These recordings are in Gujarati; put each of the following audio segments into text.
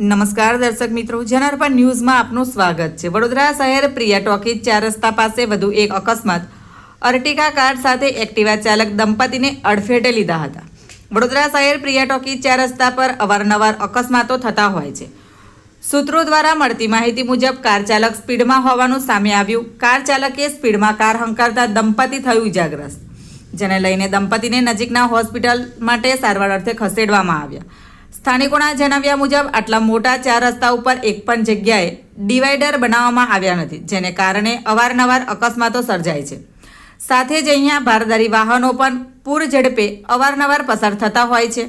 નમસ્કાર દર્શક મિત્રો, જનાર્પણ ન્યૂઝમાં આપનું સ્વાગત છે. વડોદરા શહેર પ્રિયા ટોકીજ ચાર રસ્તા પાસે વધુ એક અકસ્માત. અર્ટિકા કાર સાથે એક્ટિવા ચાલક દંપતીને અડફેટે લીધા હતા. વડોદરા શહેર પ્રિયા ટોકીજ ચાર રસ્તા પર અવારનવાર અકસ્માતો થતા હોય છે. સૂત્રો દ્વારા મળતી માહિતી મુજબ, કાર ચાલક સ્પીડમાં હોવાનું સામે આવ્યું. કાર ચાલકે સ્પીડમાં કાર હંકારતા દંપતી થયું ઇજાગ્રસ્ત. જેને લઈને દંપતીને નજીકના હોસ્પિટલ માટે સારવાર અર્થે ખસેડવામાં આવ્યા. સ્થાનિકોના જણાવ્યા મુજબ, આટલા મોટા ચાર રસ્તા ઉપર એક પણ જગ્યાએ ડિવાઈડર બનાવવામાં આવ્યા નથી, જેને કારણે અવારનવાર અકસ્માતો સર્જાય છે. સાથે જ અહીંયા ભારદારી વાહનો પણ પૂર ઝડપે અવારનવાર પસાર થતા હોય છે.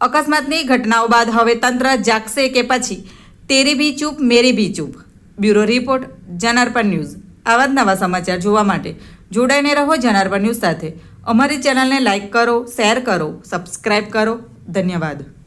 અકસ્માતની ઘટનાઓ બાદ હવે તંત્ર જાગશે કે પછી? તેરી બી ચૂપ, મેરી બી ચૂપ. Bureau report, Janarpan news. આવા જ નવા સમાચાર જોવા માટે જોડાઈને રહો જનાર્પણ ન્યૂઝ સાથે. અમારી ચેનલને લાઇક કરો, શેર કરો સબસ્ક્રાઈબ કરો. ધન્યવાદ.